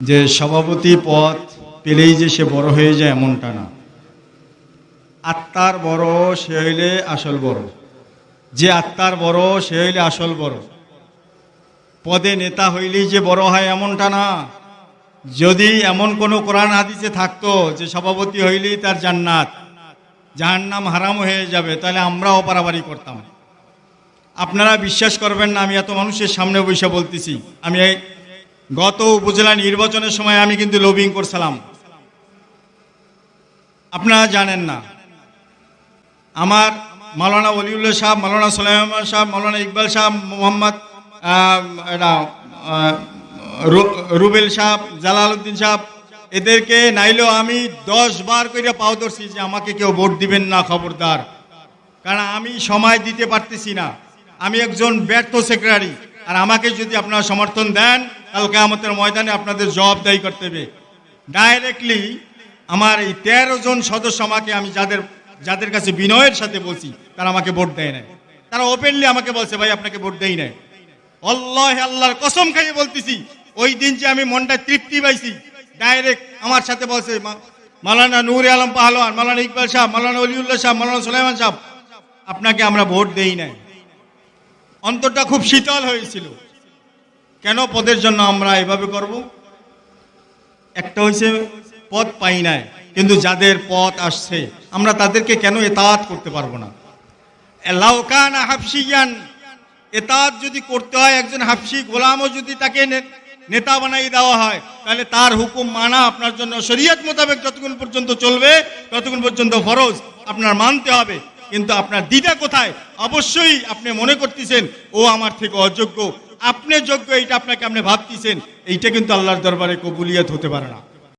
যে সভাপতি পদ পেলেই যে সে বড় হয়ে যায় এমনটা না। আত্মার বড়, সে হইলে আসল বড়। যে আত্মার বড়, সে হইলে আসল বড়। পদে নেতা হইলেই যে বড় হয় এমনটা না। যদি এমন কোনো কোরআন হাদিসে থাকতো যে সভাপতি হইলেই তার জান্নাত, জাহান্নাম হারাম হয়ে যাবে, তাহলে আমরাও পারাবারি করতাম। আপনারা বিশ্বাস করবেন না, আমি এত মানুষের সামনে বসে বলতেছি। আমি গত উপজেলা নির্বাচনের সময় আমি কিন্তু লবিং করছিলাম। আপনারা জানেন না। আমার মাওলানা অলিউল্লাহ সাহেব, মাওলানা সোলাইমান সাহেব, মাওলানা ইকবাল সাহেব, মোহাম্মদ রুবেল সাহেব জালাল উদ্দিন সাহেব, এদেরকে নাইলেও আমি দশ বার করে পাও ধরছি যে আমাকে কেউ ভোট দিবেন না, খবরদার। কারণ আমি সময় দিতে পারতেছি না। আমি একজন ব্যর্থ সেক্রেটারি। আর আমাকে যদি আপনারা সমর্থন দেন কালকে আমাদের ময়দানে আপনাদের জবাবদাহি করতে হবে। ডাইরেক্টলি আমার এই তেরো জন সদস্য আমাকে আমি যাদের যাদের কাছে বিনয়ের সাথে বলছি, তারা আমাকে ভোট দেয় না তারা ওপেনলি আমাকে বলছে, ভাই, আপনাকে ভোট দেই নাই। আল্লাহ আল্লাহর কসম খাইয়ে বলতেছি, ওই দিন যে আমি মনটা তৃপ্তি পাইছি ডাইরেক্ট আমার সাথে বলছে, মা- মাওলানা নূর আলম পাহলোয়ান মাওলানা ইকবাল সাহেব মাওলানা অলিউল্লাহ সাহেব মাওলানা সুলাইমান সাহেব, আপনাকে আমরা ভোট দেই নাই। অন্তরটা খুব শীতল হয়েছিল। কেন পদের জন্য আমরা এভাবে করব? একটা হয়েছে, পদ পাই নাই, কিন্তু যাদের পথ আসছে, আমরা তাদেরকে কেন এতাত করতে পারব না? লাউকান হাফসিয়ান এতাত যদি করতে হয়, একজন হাফসি গোলামও যদি তাকে নেতা বানাই দেওয়া হয়, তাহলে তার হুকুম মানা আপনার জন্য শরীয়ত মোতাবেক যতক্ষণ পর্যন্ত চলবে, ততক্ষণ পর্যন্ত ফরজ, আপনার মানতে হবে। কিন্তু আপনার দিদা কোথায়? অবশ্যই আপনি মনে করতেছেন, ও আমার থেকে অযোগ্য। আপনি যোগ্য, এইটা আপনাকে আপনি ভাবতেছেন। এইটা কিন্তু আল্লাহর দরবারে কবুলিয়াত হতে পারে না।